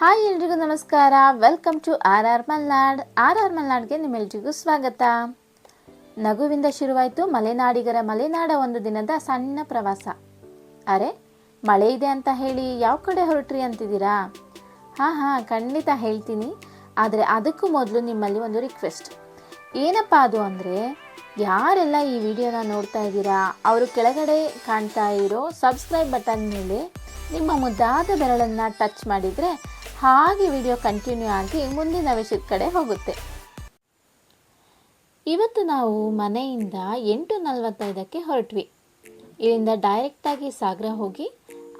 Hi ಎಲ್ರಿಗೂ ನಮಸ್ಕಾರ. Welcome to R R Malnad. R R ಮಲ್ನಾಡ್ಗೆ ನಿಮ್ಮೆಲ್ರಿಗೂ ಸ್ವಾಗತ. ನಗುವಿಂದ ಶುರುವಾಯಿತು ಮಲೆನಾಡಿಗರ ಮಲೆನಾಡ ಒಂದು ದಿನದ ಸಣ್ಣ ಪ್ರವಾಸ. ಅರೆ, ಮಳೆ ಇದೆ ಅಂತ ಹೇಳಿ ಯಾವ ಕಡೆ ಹೊರಟ್ರಿ ಅಂತಿದ್ದೀರಾ? ಹಾಂ ಹಾಂ, ಖಂಡಿತ ಹೇಳ್ತೀನಿ. ಆದರೆ ಅದಕ್ಕೂ ಮೊದಲು ನಿಮ್ಮಲ್ಲಿ ಒಂದು ರಿಕ್ವೆಸ್ಟ್ ಏನಪ್ಪ ಅದು ಅಂದರೆ, ಯಾರೆಲ್ಲ ಈ ವಿಡಿಯೋನ ನೋಡ್ತಾ ಇದ್ದೀರಾ, ಅವರು ಕೆಳಗಡೆ ಕಾಣ್ತಾ ಇರೋ ಸಬ್ಸ್ಕ್ರೈಬ್ ಬಟನ್ ಮೇಲೆ ನಿಮ್ಮ ಮುದ್ದಾದ ಬೆರಳನ್ನು ಟಚ್ ಮಾಡಿದರೆ ಹಾಗೆ ವಿಡಿಯೋ ಕಂಟಿನ್ಯೂ ಆಗಿ ಮುಂದಿನ ವಿಷಯದ ಕಡೆ ಹೋಗುತ್ತೆ. ಇವತ್ತು ನಾವು ಮನೆಯಿಂದ ಎಂಟು ನಲವತ್ತೈದಕ್ಕೆ ಹೊರಟ್ವಿ. ಇಲ್ಲಿಂದ ಡೈರೆಕ್ಟಾಗಿ ಸಾಗರ ಹೋಗಿ,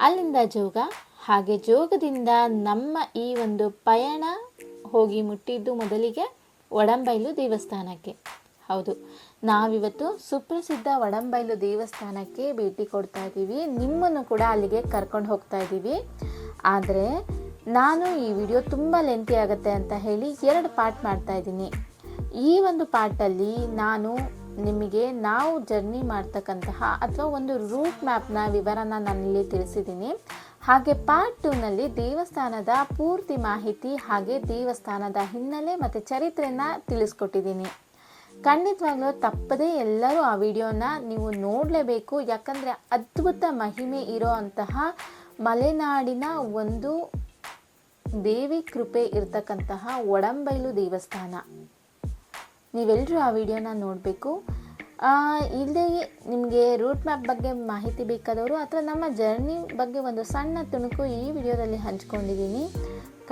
ಅಲ್ಲಿಂದ ಜೋಗ, ಹಾಗೆ ಜೋಗದಿಂದ ನಮ್ಮ ಈ ಒಂದು ಪಯಣ ಹೋಗಿ ಮುಟ್ಟಿದ್ದು ಮೊದಲಿಗೆ ಒಡಂಬೈಲು ದೇವಸ್ಥಾನಕ್ಕೆ. ಹೌದು, ನಾವಿವತ್ತು ಸುಪ್ರಸಿದ್ಧ ಒಡಂಬೈಲು ದೇವಸ್ಥಾನಕ್ಕೆ ಭೇಟಿ ಕೊಡ್ತಾ ಇದ್ದೀವಿ. ನಿಮ್ಮನ್ನು ಕೂಡ ಅಲ್ಲಿಗೆ ಕರ್ಕೊಂಡು ಹೋಗ್ತಾ ಇದ್ದೀವಿ. ಆದರೆ ನಾನು ಈ ವಿಡಿಯೋ ತುಂಬ ಲೆಂತಿ ಆಗುತ್ತೆ ಅಂತ ಹೇಳಿ ಎರಡು ಪಾರ್ಟ್ ಮಾಡ್ತಾ ಇದ್ದೀನಿ. ಈ ಒಂದು ಪಾರ್ಟಲ್ಲಿ ನಾನು ನಿಮಗೆ ನಾವು ಜರ್ನಿ ಮಾಡ್ತಕ್ಕಂತಹ ಅಥವಾ ಒಂದು ರೂಟ್ ಮ್ಯಾಪ್ನ ವಿವರನ ನಾನಿಲ್ಲಿ ತಿಳಿಸಿದ್ದೀನಿ. ಹಾಗೆ ಪಾರ್ಟ್ ಟೂನಲ್ಲಿ ದೇವಸ್ಥಾನದ ಪೂರ್ತಿ ಮಾಹಿತಿ ಹಾಗೆ ದೇವಸ್ಥಾನದ ಹಿನ್ನೆಲೆ ಮತ್ತು ಚರಿತ್ರೆನ ತಿಳಿಸ್ಕೊಟ್ಟಿದ್ದೀನಿ. ಖಂಡಿತವಾಗ್ಲೂ ತಪ್ಪದೇ ಎಲ್ಲರೂ ಆ ವಿಡಿಯೋನ ನೀವು ನೋಡಲೇಬೇಕು. ಯಾಕಂದರೆ ಅದ್ಭುತ ಮಹಿಮೆ ಇರೋ ಅಂತಹ ಮಲೆನಾಡಿನ ಒಂದು ದೇವಿ ಕೃಪೆ ಇರ್ತಕ್ಕಂತಹ ಒಡಂಬೈಲು ದೇವಸ್ಥಾನ. ನೀವೆಲ್ಲರೂ ಆ ವಿಡಿಯೋನ ನೋಡಬೇಕು. ಇಲ್ಲದೆ ನಿಮಗೆ ರೂಟ್ ಮ್ಯಾಪ್ ಬಗ್ಗೆ ಮಾಹಿತಿ ಬೇಕಾದವರು ಅಥವಾ ನಮ್ಮ ಜರ್ನಿ ಬಗ್ಗೆ ಒಂದು ಸಣ್ಣ ತುಣುಕು ಈ ವಿಡಿಯೋದಲ್ಲಿ ಹಂಚ್ಕೊಂಡಿದ್ದೀನಿ.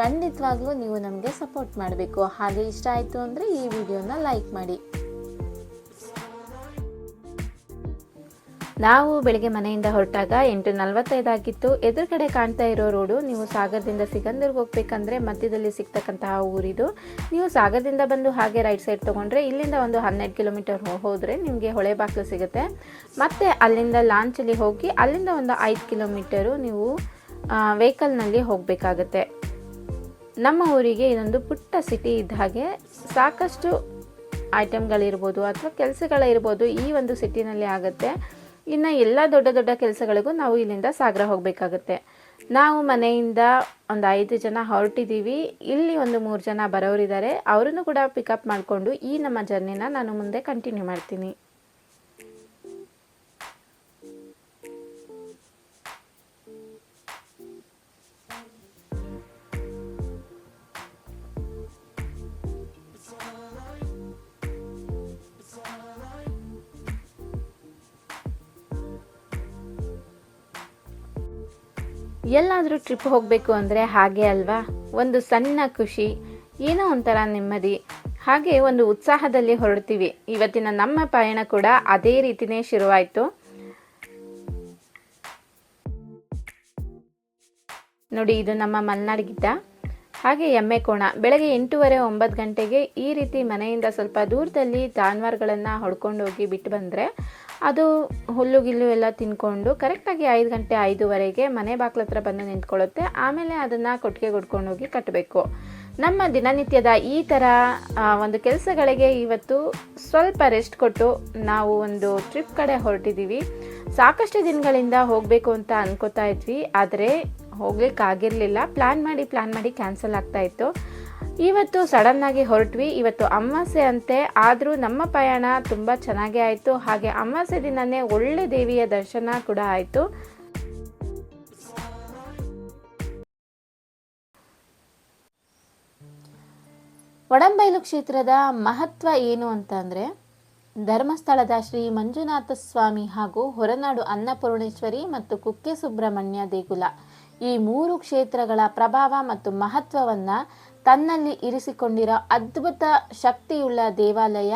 ಖಂಡಿತವಾಗ್ಲೂ ನೀವು ನಮಗೆ ಸಪೋರ್ಟ್ ಮಾಡಬೇಕು. ಹಾಗೆ ಇಷ್ಟ ಆಯಿತು ಅಂದರೆ ಈ ವಿಡಿಯೋನ ಲೈಕ್ ಮಾಡಿ. ನಾವು ಬೆಳಿಗ್ಗೆ ಮನೆಯಿಂದ ಹೊರಟಾಗ ಎಂಟು ನಲವತ್ತೈದಾಗಿತ್ತು. ಎದುರುಗಡೆ ಕಾಣ್ತಾ ಇರೋ ರೋಡು, ನೀವು ಸಾಗರದಿಂದ ಸಿಗಂದೂರ್ಗೆ ಹೋಗ್ಬೇಕಂದ್ರೆ ಮಧ್ಯದಲ್ಲಿ ಸಿಗ್ತಕ್ಕಂತಹ ಊರಿದು. ನೀವು ಸಾಗರದಿಂದ ಬಂದು ಹಾಗೆ ರೈಟ್ ಸೈಡ್ ತೊಗೊಂಡ್ರೆ ಇಲ್ಲಿಂದ ಒಂದು ಹನ್ನೆರಡು ಕಿಲೋಮೀಟರ್ ಹೋದರೆ ನಿಮಗೆ ಹೊಳೆ ಬಾಕ್ಲು ಸಿಗುತ್ತೆ. ಮತ್ತು ಅಲ್ಲಿಂದ ಲಾಂಚಲ್ಲಿ ಹೋಗಿ ಅಲ್ಲಿಂದ ಒಂದು ಐದು ಕಿಲೋಮೀಟರು ನೀವು ವೆಹಿಕಲ್ನಲ್ಲಿ ಹೋಗಬೇಕಾಗತ್ತೆ. ನಮ್ಮ ಊರಿಗೆ ಇದೊಂದು ಪುಟ್ಟ ಸಿಟಿ ಇದ್ದ ಹಾಗೆ ಸಾಕಷ್ಟು ಐಟಮ್ಗಳಿರ್ಬೋದು ಅಥವಾ ಕೆಲಸಗಳಿರ್ಬೋದು ಈ ಒಂದು ಸಿಟಿನಲ್ಲಿ ಆಗುತ್ತೆ. ಇನ್ನು ಎಲ್ಲ ದೊಡ್ಡ ದೊಡ್ಡ ಕೆಲಸಗಳಿಗೂ ನಾವು ಇಲ್ಲಿಂದ ಸಾಗರ ಹೋಗಬೇಕಾಗುತ್ತೆ. ನಾವು ಮನೆಯಿಂದ ಒಂದು ಐದು ಜನ ಹೊರಟಿದ್ದೀವಿ ಇಲ್ಲಿ ಒಂದು ಮೂರು ಜನ ಬರೋರಿದ್ದಾರೆ. ಅವರನ್ನು ಕೂಡ ಪಿಕಪ್ ಮಾಡಿಕೊಂಡು ಈ ನಮ್ಮ ಜರ್ನಿನ ನಾನು ಮುಂದೆ ಕಂಟಿನ್ಯೂ ಮಾಡ್ತೀನಿ. ಎಲ್ಲಾದರೂ ಟ್ರಿಪ್ ಹೋಗಬೇಕು ಅಂದರೆ ಹಾಗೆ ಅಲ್ವಾ? ಒಂದು ಸಣ್ಣ ಖುಷಿ, ಏನೋ ಒಂಥರ ನೆಮ್ಮದಿ. ಹಾಗೆ ಒಂದು ಉತ್ಸಾಹದಲ್ಲಿ ಹೊರಡ್ತೀವಿ. ಇವತ್ತಿನ ನಮ್ಮ ಪಯಣ ಕೂಡ ಅದೇ ರೀತಿನೇ ಶುರುವಾಯಿತು. ನೋಡಿ, ಇದು ನಮ್ಮ ಮಲೆನಾಡು ಗಿಡ್ಡ. ಹಾಗೆ ಎಮ್ಮೆ ಕೋಣ. ಬೆಳಗ್ಗೆ ಎಂಟೂವರೆ ಒಂಬತ್ತು ಗಂಟೆಗೆ ಈ ರೀತಿ ಮನೆಯಿಂದ ಸ್ವಲ್ಪ ದೂರದಲ್ಲಿ ಜಾನುವಾರುಗಳನ್ನು ಹೊಡ್ಕೊಂಡು ಹೋಗಿ ಬಿಟ್ಟು ಬಂದರೆ ಅದು ಹುಲ್ಲು ಗಿಲ್ಲು ಎಲ್ಲ ತಿನ್ಕೊಂಡು ಕರೆಕ್ಟಾಗಿ ಐದು ಗಂಟೆ ಐದುವರೆಗೆ ಮನೆ ಬಾಗ್ಲ ಹತ್ರ ಬಂದು ನಿಂತ್ಕೊಳ್ಳುತ್ತೆ. ಆಮೇಲೆ ಅದನ್ನು ಕೊಟ್ಟಿಗೆ ಕೊಡ್ಕೊಂಡು ಹೋಗಿ ಕಟ್ಟಬೇಕು ನಮ್ಮ ದಿನನಿತ್ಯದ ಈ ಥರ ಒಂದು ಕೆಲಸಗಳಿಗೆ ಇವತ್ತು ಸ್ವಲ್ಪ ರೆಸ್ಟ್ ಕೊಟ್ಟು ನಾವು ಒಂದು ಟ್ರಿಪ್ ಕಡೆ ಹೊರಟಿದ್ದೀವಿ ಸಾಕಷ್ಟು ದಿನಗಳಿಂದ ಹೋಗಬೇಕು ಅಂತ ಅನ್ಕೋತಾ ಇದ್ವಿ. ಆದರೆ ಹೋಗ್ಲಿಕ್ಕೆ ಆಗಿರಲಿಲ್ಲ ಪ್ಲ್ಯಾನ್ ಮಾಡಿ ಪ್ಲ್ಯಾನ್ ಮಾಡಿ ಕ್ಯಾನ್ಸಲ್ ಆಗ್ತಾ ಇತ್ತು. ಇವತ್ತು ಸಡನ್ ಆಗಿ ಹೊರಟ್ವಿ. ಇವತ್ತು ಅಮಾವಾಸ್ಯೆ ಅಂತೆ, ಆದರೂ ನಮ್ಮ ಪಯಣ ತುಂಬ ಚೆನ್ನಾಗೇ ಆಯಿತು. ಹಾಗೆ ಅಮಾವಾಸ್ಯೆ ದಿನನೇ ಒಳ್ಳೆ ದೇವಿಯ ದರ್ಶನ ಕೂಡ ಆಯಿತು. ಒಡಂಬೈಲು ಕ್ಷೇತ್ರದ ಮಹತ್ವ ಏನು ಅಂತಂದರೆ, ಧರ್ಮಸ್ಥಳದ ಶ್ರೀ ಮಂಜುನಾಥ ಸ್ವಾಮಿ ಹಾಗೂ ಹೊರನಾಡು ಅನ್ನಪೂರ್ಣೇಶ್ವರಿ ಮತ್ತು ಕುಕ್ಕೆ ಸುಬ್ರಹ್ಮಣ್ಯ ದೇಗುಲ. ಈ ಮೂರು ಕ್ಷೇತ್ರಗಳ ಪ್ರಭಾವ ಮತ್ತು ಮಹತ್ವವನ್ನು ತನ್ನಲ್ಲಿ ಇರಿಸಿಕೊಂಡಿರೋ ಅದ್ಭುತ ಶಕ್ತಿಯುಳ್ಳ ದೇವಾಲಯ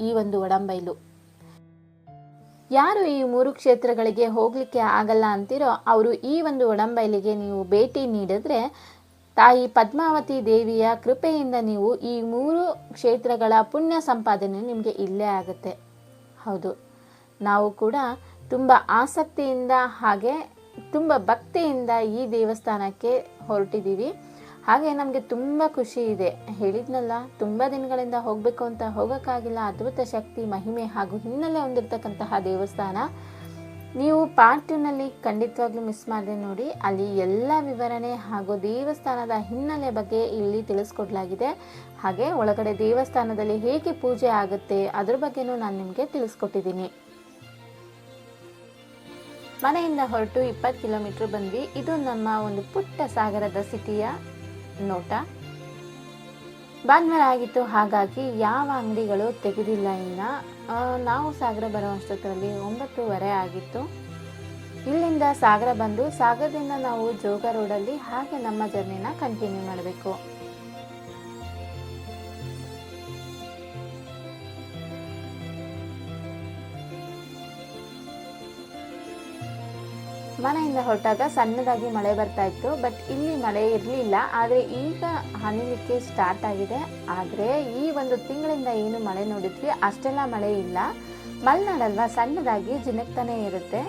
ಈ ಒಂದು ಒಡಂಬೈಲು. ಯಾರು ಈ ಮೂರು ಕ್ಷೇತ್ರಗಳಿಗೆ ಹೋಗಲಿಕ್ಕೆ ಆಗಲ್ಲ ಅಂತಿರೋ ಅವರು ಈ ಒಂದು ಒಡಂಬೈಲಿಗೆ ನೀವು ಭೇಟಿ ನೀಡಿದ್ರೆ ತಾಯಿ ಪದ್ಮಾವತಿ ದೇವಿಯ ಕೃಪೆಯಿಂದ ನೀವು ಈ ಮೂರು ಕ್ಷೇತ್ರಗಳ ಪುಣ್ಯ ಸಂಪಾದನೆ ನಿಮಗೆ ಇಲ್ಲೇ ಆಗುತ್ತೆ. ಹೌದು. ನಾವು ಕೂಡ ತುಂಬ ಆಸಕ್ತಿಯಿಂದ ಹಾಗೆ ತುಂಬ ಭಕ್ತಿಯಿಂದ ಈ ದೇವಸ್ಥಾನಕ್ಕೆ ಹೊರಟಿದ್ದೀವಿ. ಹಾಗೆ ನಮಗೆ ತುಂಬ ಖುಷಿ ಇದೆ. ಹೇಳಿದ್ನಲ್ಲ, ತುಂಬ ದಿನಗಳಿಂದ ಹೋಗಬೇಕು ಅಂತ ಹೋಗೋಕ್ಕಾಗಿಲ್ಲ. ಅದ್ಭುತ ಶಕ್ತಿ, ಮಹಿಮೆ ಹಾಗೂ ಹಿನ್ನೆಲೆ ಹೊಂದಿರತಕ್ಕಂತಹ ದೇವಸ್ಥಾನ. ನೀವು ಪಾರ್ಟ್ ಖಂಡಿತವಾಗ್ಲೂ ಮಿಸ್ ಮಾಡಿದೆ ನೋಡಿ. ಅಲ್ಲಿ ಎಲ್ಲ ವಿವರಣೆ ಹಾಗೂ ದೇವಸ್ಥಾನದ ಹಿನ್ನೆಲೆ ಬಗ್ಗೆ ಇಲ್ಲಿ ತಿಳಿಸ್ಕೊಡ್ಲಾಗಿದೆ. ಹಾಗೆ ಒಳಗಡೆ ದೇವಸ್ಥಾನದಲ್ಲಿ ಹೇಗೆ ಪೂಜೆ ಆಗುತ್ತೆ, ಅದ್ರ ಬಗ್ಗೆನೂ ನಾನು ನಿಮಗೆ ತಿಳಿಸ್ಕೊಟ್ಟಿದ್ದೀನಿ. ಮನೆಯಿಂದ ಹೊರಟು ಇಪ್ಪತ್ತು ಕಿಲೋಮೀಟ್ರ್ ಬಂದ್ವಿ. ಇದು ನಮ್ಮ ಒಂದು ಪುಟ್ಟ ಸಾಗರದ ಸಿಟಿಯ ನೋಟ? ಭಾನುವಾರ ಆಗಿತ್ತು, ಹಾಗಾಗಿ ಯಾವ ಅಂಗಡಿಗಳು ತೆಗೆದಿಲ್ಲ ಇನ್ನು. ನಾವು ಸಾಗರ ಬರುವಷ್ಟೊತ್ತರಲ್ಲಿ ಒಂಬತ್ತುವರೆ ಆಗಿತ್ತು. ಇಲ್ಲಿಂದ ಸಾಗರ ಬಂದು ಸಾಗರದಿಂದ ನಾವು ಜೋಗ ರೋಡಲ್ಲಿ ಹಾಗೆ ನಮ್ಮ ಜರ್ನಿನ ಕಂಟಿನ್ಯೂ ಮಾಡಬೇಕು. ಮನೆಯಿಂದ ಹೊರಟಾಗ ಸಣ್ಣದಾಗಿ ಮಳೆ ಬರ್ತಾ ಇತ್ತು ಬಟ್ ಇಲ್ಲಿ ಮಳೆ ಇರಲಿಲ್ಲ. ಆದರೆ ಈಗ ಹನಿಲಿಕ್ಕೆ ಸ್ಟಾರ್ಟ್ ಆಗಿದೆ. ಆದರೆ ಈ ಒಂದು ತಿಂಗಳಿಂದ ಏನು ಮಳೆ ನೋಡಿದ್ವಿ? ಅಷ್ಟೆಲ್ಲ ಮಳೆ ಇಲ್ಲ. ಮಲೆನಾಡಲ್ವಾ? ಸಣ್ಣದಾಗಿ ಜಿನಕ್ತಾನೆ ಇರುತ್ತೆ.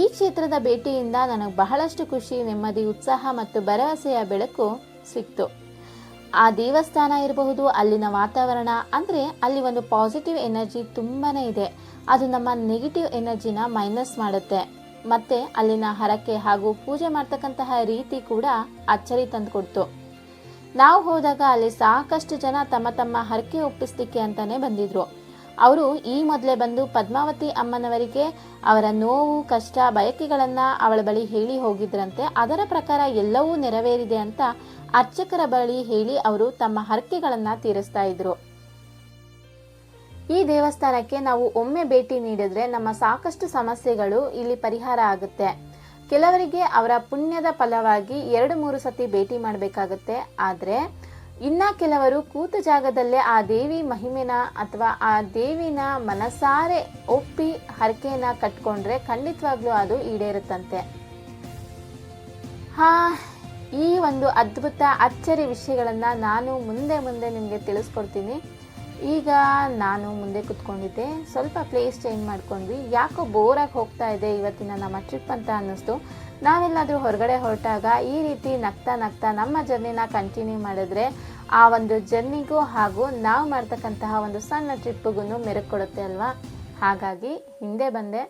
ಈ ಕ್ಷೇತ್ರದ ಭೇಟಿಯಿಂದ ನನಗೆ ಬಹಳಷ್ಟು ಖುಷಿ, ನೆಮ್ಮದಿ, ಉತ್ಸಾಹ ಮತ್ತು ಭರವಸೆಯ ಬೆಳಕು ಸಿಕ್ತು. ಆ ದೇವಸ್ಥಾನ ಇರಬಹುದು, ಅಲ್ಲಿನ ವಾತಾವರಣ, ಅಂದರೆ ಅಲ್ಲಿ ಒಂದು ಪಾಸಿಟಿವ್ ಎನರ್ಜಿ ತುಂಬಾ ಇದೆ. ಅದು ನಮ್ಮ ನೆಗೆಟಿವ್ ಎನರ್ಜಿನ ಮೈನಸ್ ಮಾಡುತ್ತೆ. ಮತ್ತು ಅಲ್ಲಿನ ಹರಕೆ ಹಾಗೂ ಪೂಜೆ ಮಾಡ್ತಕ್ಕಂತಹ ರೀತಿ ಕೂಡ ಅಚ್ಚರಿ ತಂದುಕೊಡ್ತು ನಾವು ಹೋದಾಗ ಅಲ್ಲಿ ಸಾಕಷ್ಟು ಜನ ತಮ್ಮ ತಮ್ಮ ಹರಕೆ ಒಪ್ಪಿಸ್ಲಿಕ್ಕೆ ಅಂತಾನೆ ಬಂದಿದ್ರು. ಅವರು ಈ ಮೊದಲೇ ಬಂದು ಪದ್ಮಾವತಿ ಅಮ್ಮನವರಿಗೆ ಅವರ ನೋವು, ಕಷ್ಟ, ಬಯಕೆಗಳನ್ನು ಅವಳ ಬಳಿ ಹೇಳಿ ಹೋಗಿದ್ರಂತೆ ಅದರ ಪ್ರಕಾರ ಎಲ್ಲವೂ ನೆರವೇರಿದೆ ಅಂತ ಅರ್ಚಕರ ಬಳಿ ಹೇಳಿ ಅವರು ತಮ್ಮ ಹರಕೆಗಳನ್ನು ತೀರಿಸ್ತಾ ಇದ್ರು. ಈ ದೇವಸ್ಥಾನಕ್ಕೆ ನಾವು ಒಮ್ಮೆ ಭೇಟಿ ನೀಡಿದ್ರೆ ನಮ್ಮ ಸಾಕಷ್ಟು ಸಮಸ್ಯೆಗಳು ಇಲ್ಲಿ ಪರಿಹಾರ ಆಗುತ್ತೆ. ಕೆಲವರಿಗೆ ಅವರ ಪುಣ್ಯದ ಫಲವಾಗಿ ಎರಡು ಮೂರು ಸತಿ ಭೇಟಿ ಮಾಡಬೇಕಾಗುತ್ತೆ. ಆದರೆ, ಇನ್ನ ಕೆಲವರು ಕೂತ ಜಾಗದಲ್ಲೇ ಆ ದೇವಿ ಮಹಿಮೆನ ಅಥವಾ ಆ ದೇವಿನ ಮನಸಾರೆ ಒಪ್ಪಿ ಹರಕೆಯನ್ನ ಕಟ್ಕೊಂಡ್ರೆ ಖಂಡಿತವಾಗ್ಲೂ ಅದು ಈಡೇರುತ್ತಂತೆ. ಹಾ, ಈ ಒಂದು ಅದ್ಭುತ ಅಚ್ಚರಿ ವಿಷಯಗಳನ್ನು ನಾನು ಮುಂದೆ ಮುಂದೆ ನಿಮಗೆ ತಿಳಿಸ್ಕೊಡ್ತೀನಿ. ಈಗ ನಾನು ಮುಂದೆ ಕುತ್ಕೊಂಡಿದ್ದೆ. ಸ್ವಲ್ಪ ಪ್ಲೇಸ್ ಚೇಂಜ್ ಮಾಡ್ಕೊಂಡ್ವಿ. ಯಾಕೋ ಬೋರಾಗಿ ಹೋಗ್ತಾ ಇದೆ ಇವತ್ತಿನ ನಮ್ಮ ಟ್ರಿಪ್ ಅಂತ ಅನ್ನಿಸ್ತು. ನಾವೆಲ್ಲಾದರೂ ಹೊರಗಡೆ ಹೊರಟಾಗ ಈ ರೀತಿ ನಗ್ತಾ ನಗ್ತಾ ನಮ್ಮ ಜರ್ನಿನ ಕಂಟಿನ್ಯೂ ಮಾಡಿದ್ರೆ ಆ ಒಂದು ಜರ್ನಿಗೂ ಹಾಗೂ ನಾವು ಮಾಡ್ತಕ್ಕಂತಹ ಒಂದು ಸಣ್ಣ ಟ್ರಿಪ್ಪಿಗೂ ಮೆರುಗು ಕೊಡುತ್ತೆ ಅಲ್ವಾ? ಹಾಗಾಗಿ ಹಿಂದೆ ಬಂದೆ.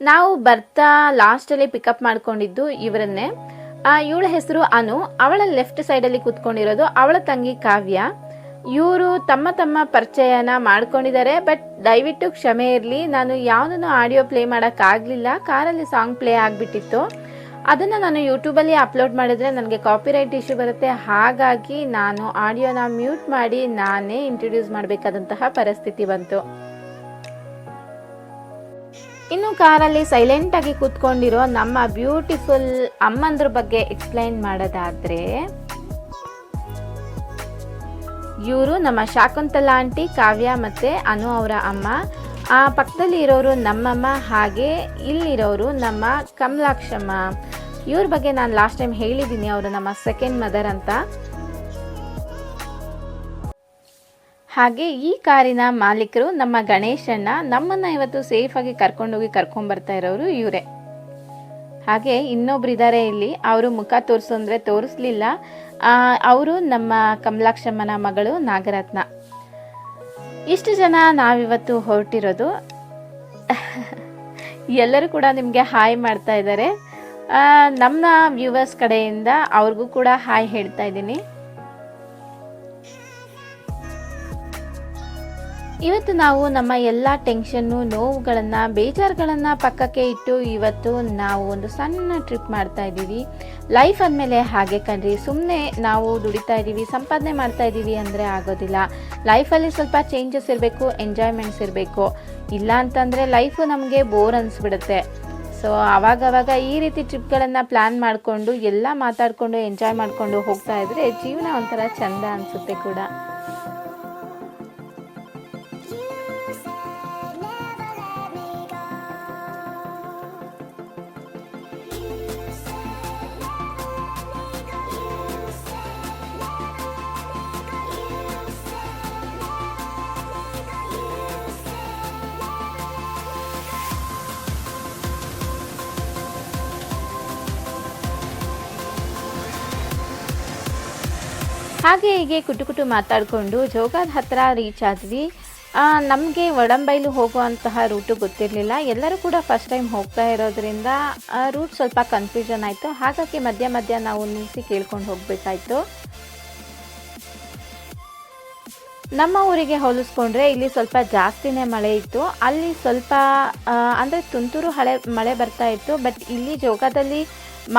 ನಾವು ಬರ್ತಾ ಲಾಸ್ಟಲ್ಲಿ ಪಿಕಪ್ ಮಾಡ್ಕೊಂಡಿದ್ದು ಇವರನ್ನೇ. ಇವಳ ಹೆಸರು ಅನು. ಅವಳ ಲೆಫ್ಟ್ ಸೈಡಲ್ಲಿ ಕೂತ್ಕೊಂಡಿರೋದು ಅವಳ ತಂಗಿ ಕಾವ್ಯ. ಇವರು ತಮ್ಮ ತಮ್ಮ ಪರಿಚಯನ ಮಾಡ್ಕೊಂಡಿದ್ದಾರೆ, ಬಟ್ ದಯವಿಟ್ಟು ಕ್ಷಮೆ ಇರಲಿ. ನಾನು ಯಾವುದನ್ನು ಆಡಿಯೋ ಪ್ಲೇ ಮಾಡೋಕ್ಕಾಗಲಿಲ್ಲ. ಕಾರಲ್ಲಿ ಸಾಂಗ್ ಪ್ಲೇ ಆಗಿಬಿಟ್ಟಿತ್ತು. ಅದನ್ನು ನಾನು ಯೂಟ್ಯೂಬಲ್ಲಿ ಅಪ್ಲೋಡ್ ಮಾಡಿದರೆ ನನಗೆ ಕಾಪಿರೈಟ್ ಇಶ್ಯೂ ಬರುತ್ತೆ. ಹಾಗಾಗಿ ನಾನು ಆಡಿಯೋನ ಮ್ಯೂಟ್ ಮಾಡಿ ನಾನೇ ಇಂಟ್ರೊಡ್ಯೂಸ್ ಮಾಡಬೇಕಾದಂತಹ ಪರಿಸ್ಥಿತಿ ಬಂತು. ಇನ್ನು ಕಾರಲ್ಲಿ ಸೈಲೆಂಟಾಗಿ ಕೂತ್ಕೊಂಡಿರೋ ನಮ್ಮ ಬ್ಯೂಟಿಫುಲ್ ಅಮ್ಮಂದ್ರ ಬಗ್ಗೆ ಎಕ್ಸ್ಪ್ಲೈನ್ ಮಾಡೋದಾದ್ರೆ ಇವರು ನಮ್ಮ ಶಾಕುಂತಲಾ ಆಂಟಿ ಕಾವ್ಯ ಮತ್ತು ಅನು ಅವರ ಅಮ್ಮ. ಆ ಪಕ್ಕದಲ್ಲಿ ಇರೋರು ನಮ್ಮಮ್ಮ, ಹಾಗೆ ಇಲ್ಲಿರೋರು ನಮ್ಮ ಕಮಲಾಕ್ಷಮ್ಮ. ಇವ್ರ ಬಗ್ಗೆ ನಾನು ಲಾಸ್ಟ್ ಟೈಮ್ ಹೇಳಿದ್ದೀನಿ, ಅವರು ನಮ್ಮ ಸೆಕೆಂಡ್ ಮದರ್ ಅಂತ. ಹಾಗೆ ಈ ಕಾರಿನ ಮಾಲೀಕರು ನಮ್ಮ ಗಣೇಶಣ್ಣ ನಮ್ಮನ್ನ ಇವತ್ತು ಸೇಫಾಗಿ ಕರ್ಕೊಂಡೋಗಿ ಕರ್ಕೊಂಬರ್ತಾ ಇರೋರು ಇವರೇ. ಹಾಗೆ ಇನ್ನೊಬ್ರು ಇದ್ದಾರೆ ಇಲ್ಲಿ, ಅವರು ಮುಖ ತೋರಿಸು ಅಂದರೆ ತೋರಿಸ್ಲಿಲ್ಲ. ಅವರು ನಮ್ಮ ಕಮಲಾಕ್ಷಮ್ಮನ ಮಗಳು ನಾಗರತ್ನ. ಇಷ್ಟು ಜನ ನಾವಿವತ್ತು ಹೊರಟಿರೋದು. ಎಲ್ಲರೂ ಕೂಡ ನಿಮಗೆ ಹಾಯ್ ಮಾಡ್ತಾ ಇದ್ದಾರೆ. ನಮ್ಮ ವ್ಯೂವರ್ಸ್ ಕಡೆಯಿಂದ ಅವ್ರಿಗೂ ಕೂಡ ಹಾಯ್ ಹೇಳ್ತಾ ಇದ್ದೀನಿ. ಇವತ್ತು ನಾವು ನಮ್ಮ ಎಲ್ಲ ಟೆನ್ಷನ್ನು, ನೋವುಗಳನ್ನು, ಬೇಜಾರುಗಳನ್ನು ಪಕ್ಕಕ್ಕೆ ಇಟ್ಟು ಇವತ್ತು ನಾವು ಒಂದು ಸಣ್ಣ ಟ್ರಿಪ್ ಮಾಡ್ತಾ ಇದ್ದೀವಿ. ಲೈಫ್ ಅಂದಮೇಲೆ ಹಾಗೆ ಕಣ್ರಿ. ಸುಮ್ಮನೆ ನಾವು ದುಡಿತಾ ಇದ್ದೀವಿ, ಸಂಪಾದನೆ ಮಾಡ್ತಾ ಇದ್ದೀವಿ ಅಂದರೆ ಆಗೋದಿಲ್ಲ. ಲೈಫಲ್ಲಿ ಸ್ವಲ್ಪ ಚೇಂಜಸ್ ಇರಬೇಕು ಎಂಜಾಯ್ಮೆಂಟ್ಸ್ ಇರಬೇಕು. ಇಲ್ಲ ಅಂತಂದರೆ ಲೈಫು ನಮಗೆ ಬೋರ್ ಅನಿಸ್ಬಿಡುತ್ತೆ. ಸೊ ಆವಾಗವಾಗ ಈ ರೀತಿ ಟ್ರಿಪ್ಗಳನ್ನು ಪ್ಲ್ಯಾನ್ ಮಾಡಿಕೊಂಡು, ಎಲ್ಲ ಮಾತಾಡಿಕೊಂಡು ಎಂಜಾಯ್ ಮಾಡಿಕೊಂಡು ಹೋಗ್ತಾ ಇದ್ರೆ ಜೀವನ ಒಂಥರ ಚಂದ ಅನಿಸುತ್ತೆ ಕೂಡ. ಹಾಗೆ ಹೀಗೆ ಕುಟು ಕುಟು ಮಾತಾಡಿಕೊಂಡು ಜೋಗದ ಹತ್ರ ರೀಚ್ ಆದ್ವಿ. ನಮಗೆ ಒಡಂಬೈಲು ಹೋಗುವಂತಹ ರೂಟು ಗೊತ್ತಿರಲಿಲ್ಲ. ಎಲ್ಲರೂ ಕೂಡ ಫಸ್ಟ್ ಟೈಮ್ ಹೋಗ್ತಾ ಇರೋದ್ರಿಂದ ರೂಟ್ ಸ್ವಲ್ಪ ಕನ್ಫ್ಯೂಷನ್ ಆಯಿತು. ಹಾಗಾಗಿ ಮಧ್ಯ ಮಧ್ಯ ನಾವು ನಿಲ್ಲಿಸಿ ಕೇಳ್ಕೊಂಡು ಹೋಗಬೇಕಾಯ್ತು. ನಮ್ಮ ಊರಿಗೆ ಹೋಲಿಸ್ಕೊಂಡ್ರೆ ಇಲ್ಲಿ ಸ್ವಲ್ಪ ಜಾಸ್ತಿನೇ ಮಳೆ ಇತ್ತು. ಅಲ್ಲಿ ಸ್ವಲ್ಪ ಅಂದರೆ ತುಂತುರು ಹಳೆ, ಮಳೆ ಬರ್ತಾ ಇತ್ತು. ಬಟ್ ಇಲ್ಲಿ ಜೋಗದಲ್ಲಿ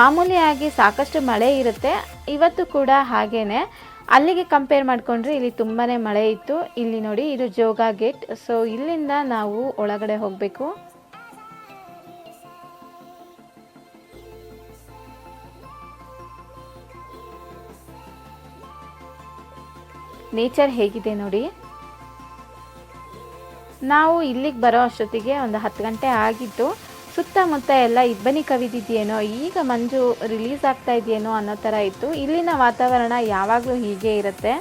ಮಾಮೂಲಿಯಾಗಿ ಸಾಕಷ್ಟು ಮಳೆ ಇರುತ್ತೆ. ಇವತ್ತು ಕೂಡ ಹಾಗೇನೆ. ಅಲ್ಲಿಗೆ ಕಂಪೇರ್ ಮಾಡಿಕೊಂಡ್ರೆ ಇಲ್ಲಿ ತುಂಬಾ ಮಳೆ ಇತ್ತು. ಇಲ್ಲಿ ನೋಡಿ, ಇದು ಜೋಗ ಗೇಟ್ ಸೊ ಇಲ್ಲಿಂದ ನಾವು ಒಳಗಡೆ ಹೋಗಬೇಕು. ನೇಚರ್ ಹೇಗಿದೆ ನೋಡಿ. ನಾವು ಇಲ್ಲಿಗೆ ಬರೋ ಅಷ್ಟೊತ್ತಿಗೆ ಒಂದು ಹತ್ತು ಗಂಟೆ ಆಗಿತ್ತು. ಸುತ್ತಮುತ್ತ ಎಲ್ಲ ಇಬ್ಬನಿ ಕವಿದಿದೆಯೇನೋ, ಈಗ ಮಂಜು ರಿಲೀಸ್ ಆಗ್ತಾ ಇದೆಯೇನೋ ಅನ್ನೋ ಥರ ಇತ್ತು. ಇಲ್ಲಿನ ವಾತಾವರಣ ಯಾವಾಗಲೂ ಹೀಗೆ ಇರುತ್ತೆ.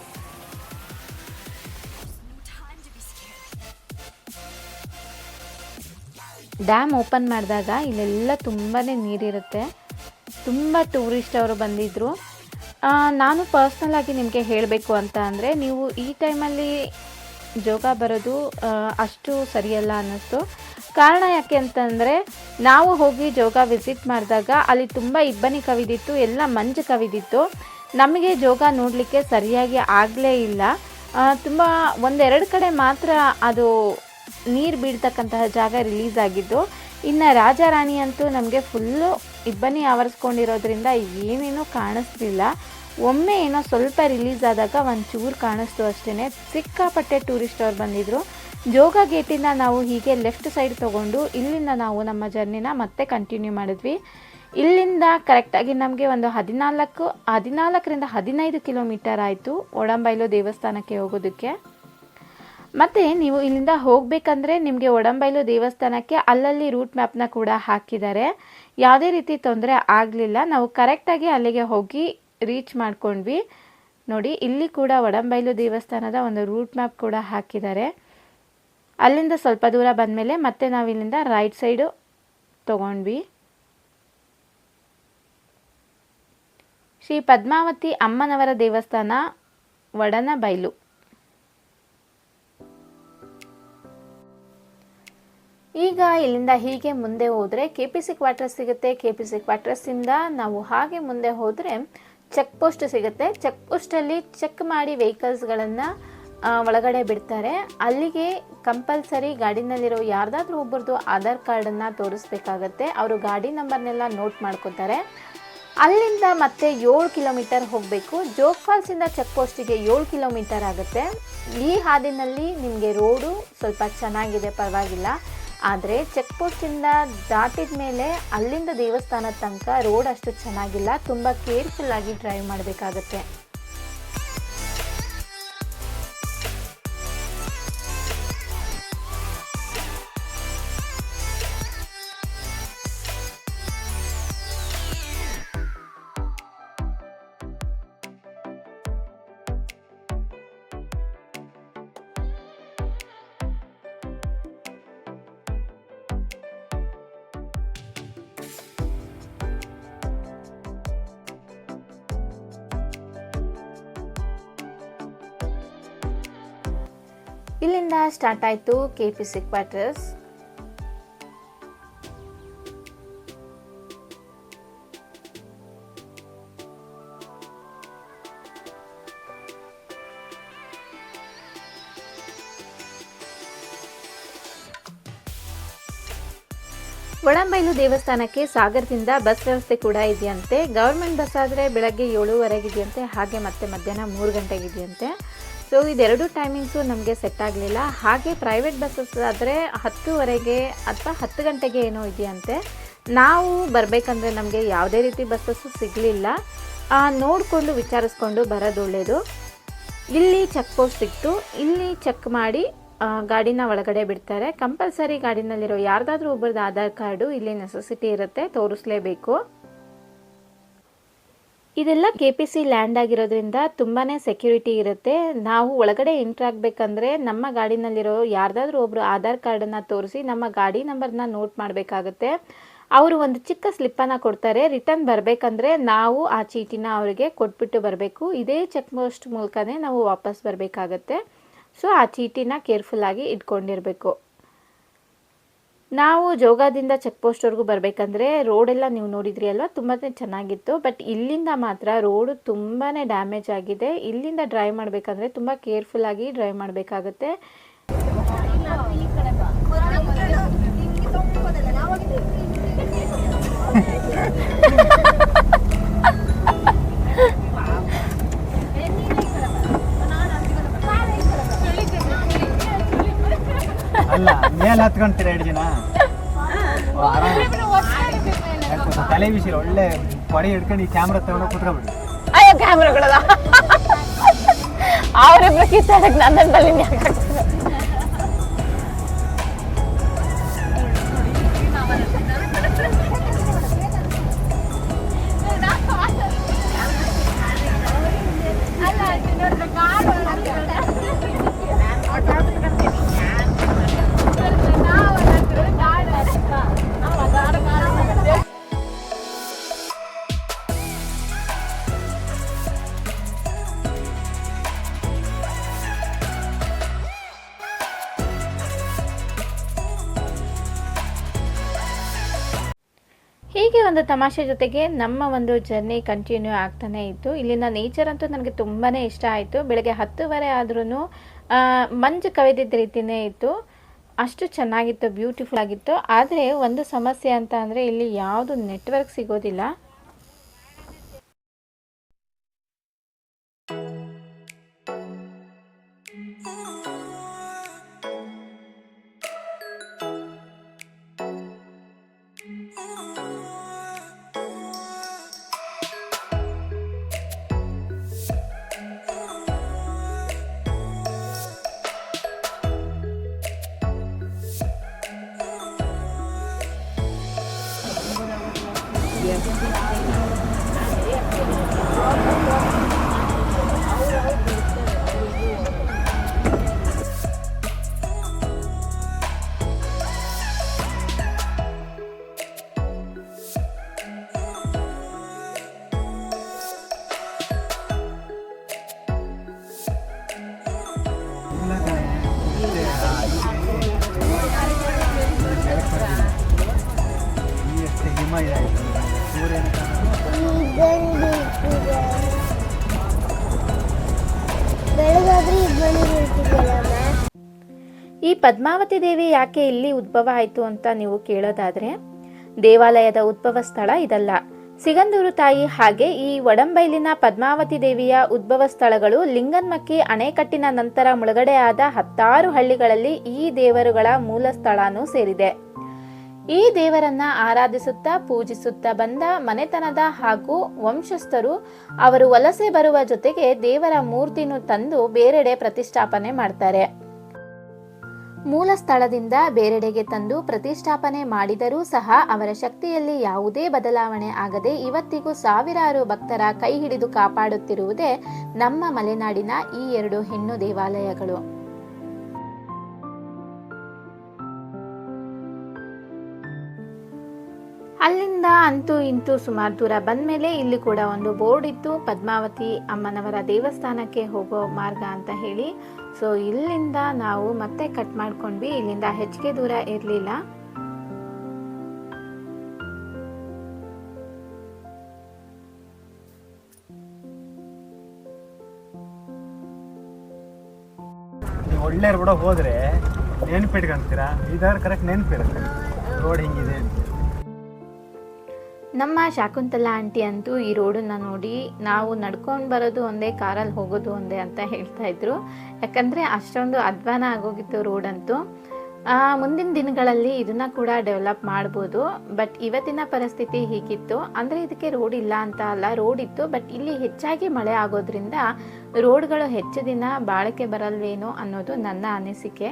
ಡ್ಯಾಮ್ ಓಪನ್ ಮಾಡಿದಾಗ ಇಲ್ಲೆಲ್ಲ ತುಂಬಾ ನೀರಿರುತ್ತೆ. ತುಂಬ ಟೂರಿಸ್ಟ್ ಅವರು ಬಂದಿದ್ದರು ನಾನು ಪರ್ಸ್ನಲಾಗಿ ನಿಮಗೆ ಹೇಳಬೇಕು ಅಂತ ಅಂದರೆ, ನೀವು ಈ ಟೈಮಲ್ಲಿ ಜೋಗ ಬರೋದು ಅಷ್ಟು ಸರಿಯಲ್ಲ ಅನ್ನಿಸ್ತು. ಕಾರಣ ಯಾಕೆ ಅಂತಂದರೆ, ನಾವು ಹೋಗಿ ಜೋಗ ವಿಸಿಟ್ ಮಾಡಿದಾಗ ಅಲ್ಲಿ ತುಂಬ ಇಬ್ಬನಿ ಕವಿದಿತ್ತು, ಎಲ್ಲ ಮಂಜು ಕವಿದಿತ್ತು. ನಮಗೆ ಜೋಗ ನೋಡಲಿಕ್ಕೆ ಸರಿಯಾಗಿ ಆಗಲೇ ಇಲ್ಲ. ತುಂಬ ಒಂದೆರಡು ಕಡೆ ಮಾತ್ರ ಅದು ನೀರು ಬೀಳ್ತಕ್ಕಂತಹ ಜಾಗ ರಿಲೀಸ್ ಆಗಿದ್ದು, ಇನ್ನು ರಾಜಾರಾಣಿ ಅಂತೂ ನಮಗೆ ಫುಲ್ಲು ಇಬ್ಬನಿ ಆವರಿಸ್ಕೊಂಡಿರೋದ್ರಿಂದ ಏನೇನೂ ಕಾಣಿಸ್ತಿಲ್ಲ ಒಮ್ಮೆ ಏನೋ ಸ್ವಲ್ಪ ರಿಲೀಸ್ ಆದಾಗ ಒಂದು ಚೂರು ಕಾಣಿಸ್ತು ಅಷ್ಟೇ ಸಿಕ್ಕಾಪಟ್ಟೆ ಟೂರಿಸ್ಟ್ ಅವ್ರು ಬಂದಿದ್ದರು ಜೋಗ ಗೇಟಿಂದ ನಾವು ಹೀಗೆ ಲೆಫ್ಟ್ ಸೈಡ್ ತೊಗೊಂಡು ಇಲ್ಲಿಂದ ನಾವು ನಮ್ಮ ಜರ್ನಿನ ಮತ್ತೆ ಕಂಟಿನ್ಯೂ ಮಾಡಿದ್ವಿ. ಇಲ್ಲಿಂದ ಕರೆಕ್ಟಾಗಿ ನಮಗೆ ಒಂದು ಹದಿನಾಲ್ಕು, ಹದಿನಾಲ್ಕರಿಂದ ಹದಿನೈದು ಕಿಲೋಮೀಟರ್ ಆಯಿತು ಒಡಂಬೈಲು ದೇವಸ್ಥಾನಕ್ಕೆ ಹೋಗೋದಕ್ಕೆ. ಮತ್ತು ನೀವು ಇಲ್ಲಿಂದ ಹೋಗಬೇಕಂದ್ರೆ ನಿಮಗೆ ಒಡಂಬೈಲು ದೇವಸ್ಥಾನಕ್ಕೆ ಅಲ್ಲಲ್ಲಿ ರೂಟ್ ಮ್ಯಾಪ್ನ ಕೂಡ ಹಾಕಿದ್ದಾರೆ. ಯಾವುದೇ ರೀತಿ ತೊಂದರೆ ಆಗಲಿಲ್ಲ. ನಾವು ಕರೆಕ್ಟಾಗಿ ಅಲ್ಲಿಗೆ ಹೋಗಿ ರೀಚ್ ಮಾಡ್ಕೊಂಡ್ವಿ. ನೋಡಿ, ಇಲ್ಲಿ ಕೂಡ ಒಡಂಬೈಲು ದೇವಸ್ಥಾನದ ಒಂದು ರೂಟ್ ಮ್ಯಾಪ್ ಕೂಡ ಹಾಕಿದ್ದಾರೆ. ಅಲ್ಲಿಂದ ಸ್ವಲ್ಪ ದೂರ ಬಂದಮೇಲೆ ಮತ್ತೆ ನಾವು ಇಲ್ಲಿಂದ ರೈಟ್ ಸೈಡು ತೊಗೊಂಡ್ವಿ. ಶ್ರೀ ಪದ್ಮಾವತಿ ಅಮ್ಮನವರ ದೇವಸ್ಥಾನ ವಡನ ಬೈಲು ಈಗ ಇಲ್ಲಿಂದ ಹೀಗೆ ಮುಂದೆ ಹೋದರೆ ಕೆ ಪಿ ಸಿ ಕ್ವಾರ್ಟರ್ಸ್ ಸಿಗುತ್ತೆ. ಕೆ ಪಿ ಸಿ ಕ್ವಾರ್ಟರ್ಸಿಂದ ನಾವು ಹಾಗೆ ಮುಂದೆ ಹೋದರೆ ಚೆಕ್ ಪೋಸ್ಟ್ ಸಿಗುತ್ತೆ. ಚೆಕ್ ಪೋಸ್ಟಲ್ಲಿ ಚೆಕ್ ಮಾಡಿ ವೆಹಿಕಲ್ಸ್ಗಳನ್ನು ಒಳಗಡೆ ಬಿಡ್ತಾರೆ. ಅಲ್ಲಿಗೆ ಕಂಪಲ್ಸರಿ ಗಾಡಿನಲ್ಲಿರೋ ಯಾರ್ದಾದ್ರೂ ಒಬ್ಬರದು ಆಧಾರ್ ಕಾರ್ಡನ್ನು ತೋರಿಸ್ಬೇಕಾಗತ್ತೆ. ಅವರು ಗಾಡಿ ನಂಬರ್ನೆಲ್ಲ ನೋಟ್ ಮಾಡ್ಕೋತಾರೆ. ಅಲ್ಲಿಂದ ಮತ್ತೆ ಏಳು ಕಿಲೋಮೀಟರ್ ಹೋಗಬೇಕು. ಜೋಗ್ ಫಾಲ್ಸಿಂದ ಚೆಕ್ ಪೋಸ್ಟಿಗೆ ಏಳು ಕಿಲೋಮೀಟರ್ ಆಗುತ್ತೆ. ಈ ಹಾದಿನಲ್ಲಿ ನಿಮಗೆ ರೋಡು ಸ್ವಲ್ಪ ಚೆನ್ನಾಗಿದೆ, ಪರವಾಗಿಲ್ಲ. ಆದರೆ ಚೆಕ್ ಪೋಸ್ಟಿಂದ ದಾಟಿದ ಮೇಲೆ ಅಲ್ಲಿಂದ ದೇವಸ್ಥಾನದ ತನಕ ರೋಡ್ ಅಷ್ಟು ಚೆನ್ನಾಗಿಲ್ಲ. ತುಂಬ ಕೇರ್ಫುಲ್ಲಾಗಿ ಡ್ರೈವ್ ಮಾಡಬೇಕಾಗತ್ತೆ. ಇಲ್ಲಿಂದ ಸ್ಟಾರ್ಟ್ ಆಯಿತು K P C quarters Olambailu ದೇವಸ್ಥಾನಕ್ಕೆ ಸಾಗರದಿಂದ ಬಸ್ ವ್ಯವಸ್ಥೆ ಕೂಡ ಇದೆಯಂತೆ. ಗೌರ್ಮೆಂಟ್ ಬಸ್ ಆದರೆ ಬೆಳಗ್ಗೆ ಏಳುವರೆಗಿದೆಯಂತೆ ಹಾಗೆ ಮತ್ತೆ ಮಧ್ಯಾಹ್ನ ಮೂರು ಗಂಟೆಗಿದೆಯಂತೆ ಸೊ ಇದೆರಡು ಟೈಮಿಂಗ್ಸು ನಮಗೆ ಸೆಟ್ ಆಗಲಿಲ್ಲ. ಹಾಗೆ ಪ್ರೈವೇಟ್ ಬಸ್ಸಸ್ ಆದರೆ ಹತ್ತುವರೆಗೆ ಅಥವಾ ಹತ್ತು ಗಂಟೆಗೆ ಏನೋ ಇದೆಯಂತೆ. ನಾವು ಬರಬೇಕಂದ್ರೆ ನಮಗೆ ಯಾವುದೇ ರೀತಿ ಬಸ್ಸಸ್ಸು ಸಿಗಲಿಲ್ಲ. ನೋಡಿಕೊಂಡು ವಿಚಾರಿಸ್ಕೊಂಡು ಬರೋದು ಒಳ್ಳೆಯದು ಇಲ್ಲಿ ಚೆಕ್ ಪೋಸ್ಟ್ ಇತ್ತು. ಇಲ್ಲಿ ಚೆಕ್ ಮಾಡಿ ಗಾಡಿನ ಒಳಗಡೆ ಬಿಡ್ತಾರೆ. ಕಂಪಲ್ಸರಿ ಗಾಡಿನಲ್ಲಿರೋ ಯಾರ್ದಾದ್ರೂ ಒಬ್ಬರದ್ದು ಆಧಾರ್ ಕಾರ್ಡು ಇಲ್ಲಿ ನೆಸೆಸಿಟಿ ಇರುತ್ತೆ, ತೋರಿಸ್ಲೇಬೇಕು. ಇದೆಲ್ಲ ಕೆ ಪಿ ಸಿ ಲ್ಯಾಂಡ್ ಆಗಿರೋದ್ರಿಂದ ತುಂಬಾ ಸೆಕ್ಯೂರಿಟಿ ಇರುತ್ತೆ. ನಾವು ಒಳಗಡೆ ಎಂಟ್ರ್ ಆಗಬೇಕಂದ್ರೆ ನಮ್ಮ ಗಾಡಿನಲ್ಲಿರೋ ಯಾರ್ದಾದ್ರೂ ಒಬ್ಬರು ಆಧಾರ್ ಕಾರ್ಡನ್ನು ತೋರಿಸಿ ನಮ್ಮ ಗಾಡಿ ನಂಬರ್ನ ನೋಟ್ ಮಾಡಬೇಕಾಗುತ್ತೆ. ಅವರು ಒಂದು ಚಿಕ್ಕ ಸ್ಲಿಪ್ಪನ್ನು ಕೊಡ್ತಾರೆ. ರಿಟರ್ನ್ ಬರಬೇಕಂದ್ರೆ ನಾವು ಆ ಚೀಟಿನ ಅವರಿಗೆ ಕೊಟ್ಬಿಟ್ಟು ಬರಬೇಕು. ಇದೇ ಚೆಕ್ ಪೋಸ್ಟ್ ಮೂಲಕನೇ ನಾವು ವಾಪಸ್ ಬರಬೇಕಾಗತ್ತೆ. ಸೊ ಆ ಚೀಟಿನ ಕೇರ್ಫುಲ್ಲಾಗಿ ಇಟ್ಕೊಂಡಿರಬೇಕು. ನಾವು ಜೋಗದಿಂದ ಚೆಕ್ ಪೋಸ್ಟ್ವರೆಗೂ ಬರಬೇಕಂದ್ರೆ ರೋಡೆಲ್ಲ ನೀವು ನೋಡಿದ್ರಿ ಅಲ್ವಾ? ತುಂಬಾ ಚೆನ್ನಾಗಿತ್ತು. ಬಟ್ ಇಲ್ಲಿಂದ ಮಾತ್ರ ರೋಡು ತುಂಬಾ ಡ್ಯಾಮೇಜ್ ಆಗಿದೆ. ಇಲ್ಲಿಂದ ಡ್ರೈವ್ ಮಾಡಬೇಕಂದ್ರೆ ತುಂಬ ಕೇರ್ಫುಲ್ಲಾಗಿ ಡ್ರೈವ್ ಮಾಡಬೇಕಾಗತ್ತೆ. ಅಲ್ಲ ಮೇಲ್ ಹತ್ಕೊಂತೀರ ಎರಡು ಜನ ಓ, ಆರಾಮ. ಯಾಕೆ ತಲೆ ಬಿಸಿಲು ಒಳ್ಳೆ ಕೊಡೆ ಹಿಡ್ಕೊಂಡು ಈ ಕ್ಯಾಮ್ರಾ ತಗೊಂಡು ಕುತ್ಕೊಬಿಡಿ. ಅಯ್ಯೋ ಕ್ಯಾಮ್ರಾಗಳಲ್ಲ ಅವರಿಬ್ರು ಕಿತ್ತಾಡಕ್ ನನ್ನ ಬಲ್ಲಿ ಹೀಗೆ ಒಂದು ತಮಾಷೆ ಜೊತೆಗೆ ನಮ್ಮ ಒಂದು ಜರ್ನಿ ಕಂಟಿನ್ಯೂ ಆಗ್ತಾನೆ ಇತ್ತು. ಇಲ್ಲಿನ ನೇಚರ್ ಅಂತೂ ನನಗೆ ತುಂಬಾ ಇಷ್ಟ ಆಯಿತು. ಬೆಳಗ್ಗೆ ಹತ್ತುವರೆ ಆದ್ರೂ ಮಂಜು ಕವಿದಿದ್ದ ರೀತಿಯೇ ಇತ್ತು. ಅಷ್ಟು ಚೆನ್ನಾಗಿತ್ತು ಬ್ಯೂಟಿಫುಲ್ ಆಗಿತ್ತು. ಆದರೆ ಒಂದು ಸಮಸ್ಯೆ ಅಂತ ಅಂದರೆ ಇಲ್ಲಿ ಯಾವುದು ನೆಟ್ವರ್ಕ್ ಸಿಗೋದಿಲ್ಲ. ಇಲ್ಲ ಈ ಪದ್ಮಾವತಿ ದೇವಿ ಯಾಕೆ ಇಲ್ಲಿ ಉದ್ಭವ ಆಯಿತು ಅಂತ ನೀವು ಕೇಳೋದಾದ್ರೆ, ದೇವಾಲಯದ ಉದ್ಭವ ಸ್ಥಳ ಇದಲ್ಲ. ಸಿಗಂದೂರು ತಾಯಿ ಹಾಗೆ ಈ ಒಡಂಬೈಲಿನ ಪದ್ಮಾವತಿ ದೇವಿಯ ಉದ್ಭವ ಸ್ಥಳಗಳು ಲಿಂಗನ್ಮಕ್ಕಿ ಅಣೆಕಟ್ಟಿನ ನಂತರ ಮುಳುಗಡೆಯಾದ ಹತ್ತಾರು ಹಳ್ಳಿಗಳಲ್ಲಿ ಈ ದೇವರುಗಳ ಮೂಲ ಸ್ಥಳನೂ ಸೇರಿದೆ. ಈ ದೇವರನ್ನ ಆರಾಧಿಸುತ್ತಾ ಪೂಜಿಸುತ್ತಾ ಬಂದ ಮನೆತನದ ಹಾಗೂ ವಂಶಸ್ಥರು ಅವರು ವಲಸೆ ಬರುವ ಜೊತೆಗೆ ದೇವರ ಮೂರ್ತಿನೂ ತಂದು ಬೇರೆಡೆ ಪ್ರತಿಷ್ಠಾಪನೆ ಮಾಡ್ತಾರೆ. ಮೂಲ ಸ್ಥಳದಿಂದ ಬೇರೆಡೆಗೆ ತಂದು ಪ್ರತಿಷ್ಠಾಪನೆ ಮಾಡಿದರೂ ಸಹ ಅವರ ಶಕ್ತಿಯಲ್ಲಿ ಯಾವುದೇ ಬದಲಾವಣೆ ಆಗದೆ ಇವತ್ತಿಗೂ ಸಾವಿರಾರು ಭಕ್ತರ ಕೈ ಹಿಡಿದು ಕಾಪಾಡುತ್ತಿರುವುದೇ ನಮ್ಮ ಮಲೆನಾಡಿನ ಈ ಎರಡು ಹೆಣ್ಣು ದೇವಾಲಯಗಳು. ಅಲ್ಲಿಂದ ಅಂತೂ ಇಂತೂ ಸುಮಾರು ದೂರ ಬಂದಮೇಲೆ ಇಲ್ಲಿ ಕೂಡ ಒಂದು ಬೋರ್ಡ್ ಇತ್ತು. ಪದ್ಮಾವತಿ ಅಮ್ಮನವರ ದೇವಸ್ಥಾನಕ್ಕೆ ಹೋಗೋ ಮಾರ್ಗ ಅಂತ ಹೇಳಿ. ಸೊ ಇಲ್ಲಿಂದ ನಾವು ಮತ್ತೆ ಕಟ್ ಮಾಡ್ಕೊಂಡ್ವಿ. ಇಲ್ಲಿಂದ ಹೆಚ್ಚಿಗೆ ದೂರ ಇರಲಿಲ್ಲ. ಒಳ್ಳೆ ಕೂಡ ಹೋದ್ರೆ ನೆನ್ಪಿಟ್ಕೊಂತೀರಾ? ಇದಾದ್ರೆ ಕರೆಕ್ಟ್ ನೆನ್ಪಿರುತ್ತೆ. ರೋಡ್ ಹಿಂಗಿದೆ ಅಂತ. ನಮ್ಮ ಶಾಕುಂತಲಾ ಆಂಟಿ ಅಂತೂ ಈ ರೋಡನ್ನ ನೋಡಿ ನಾವು ನಡ್ಕೊಂಡು ಬರೋದು ಒಂದೇ ಕಾರಲ್ಲಿ ಹೋಗೋದು ಒಂದೇ ಅಂತ ಹೇಳ್ತಾ ಇದ್ರು. ಯಾಕಂದರೆ ಅಷ್ಟೊಂದು ಅಧ್ವಾನ ಆಗೋಗಿತ್ತು ರೋಡ್ ಅಂತೂ. ಮುಂದಿನ ದಿನಗಳಲ್ಲಿ ಇದನ್ನ ಕೂಡ ಡೆವಲಪ್ ಮಾಡ್ಬೋದು. ಬಟ್ ಇವತ್ತಿನ ಪರಿಸ್ಥಿತಿ ಹೀಗಿತ್ತು. ಅಂದರೆ ಇದಕ್ಕೆ ರೋಡ್ ಇಲ್ಲ ಅಂತ ಅಲ್ಲ ರೋಡ್ ಇತ್ತು. ಬಟ್ ಇಲ್ಲಿ ಹೆಚ್ಚಾಗಿ ಮಳೆ ಆಗೋದ್ರಿಂದ ರೋಡ್ಗಳು ಹೆಚ್ಚು ದಿನ ಬಾಳಿಕೆ ಬರಲ್ವೇನೋ ಅನ್ನೋದು ನನ್ನ ಅನಿಸಿಕೆ.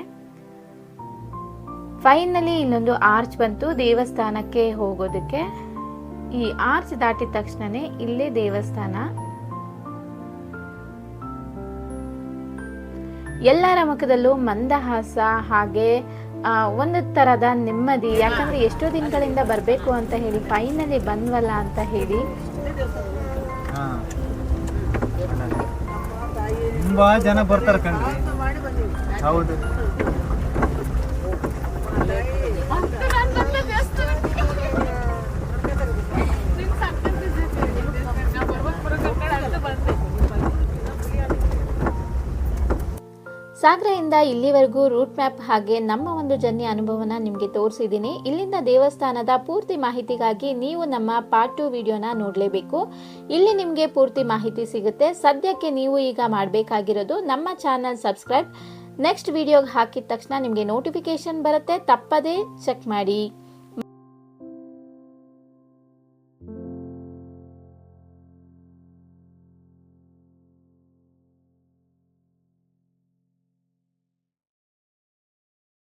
ಫೈನಲಿ ಇಲ್ಲೊಂದು ಆರ್ಚ್ ಬಂತು ದೇವಸ್ಥಾನಕ್ಕೆ ಹೋಗೋದಕ್ಕೆ. ಈ ಆರ್ಚ್ ದಾಟಿದ ತಕ್ಷಣನೇ ಇಲ್ಲೇ ದೇವಸ್ಥಾನ. ಎಲ್ಲರ ಮುಖದಲ್ಲೂ ಮಂದಹಾಸ ಹಾಗೆ ಒಂದು ತರದ ನೆಮ್ಮದಿ. ಯಾಕಂದ್ರೆ ಎಷ್ಟೋ ದಿನಗಳಿಂದ ಬರಬೇಕು ಅಂತ ಹೇಳಿ, ಫೈನಲಿ ಬಂದ್ವಲ್ಲ ಅಂತ ಹೇಳಿ. ತುಂಬಾ ಜನ ಬರ್ತಾರೆ ಕಣ್ರಿ. ಹೌದು. ಸಾಗರದಿಂದ ಇಲ್ಲಿವರೆಗೂ ರೂಟ್ ಮ್ಯಾಪ್ ಹಾಗೆ ನಮ್ಮ ಒಂದು ಜರ್ನಿ ಅನುಭವನ ನಿಮಗೆ ತೋರಿಸಿದ್ದೀನಿ. ಇಲ್ಲಿಂದ ದೇವಸ್ಥಾನದ ಪೂರ್ತಿ ಮಾಹಿತಿಗಾಗಿ ನೀವು ನಮ್ಮ ಪಾರ್ಟ್ ಟು ವಿಡಿಯೋನ ನೋಡಲೇಬೇಕು. ಇಲ್ಲಿ ನಿಮಗೆ ಪೂರ್ತಿ ಮಾಹಿತಿ ಸಿಗುತ್ತೆ. ಸದ್ಯಕ್ಕೆ ನೀವು ಈಗ ಮಾಡಬೇಕಾಗಿರೋದು ನಮ್ಮ ಚಾನಲ್ ಸಬ್ಸ್ಕ್ರೈಬ್ ನೆಕ್ಸ್ಟ್ ವಿಡಿಯೋಗೆ ಹಾಕಿದ ತಕ್ಷಣ ನಿಮಗೆ ನೋಟಿಫಿಕೇಶನ್ ಬರುತ್ತೆ. ತಪ್ಪದೇ ಚೆಕ್ ಮಾಡಿ.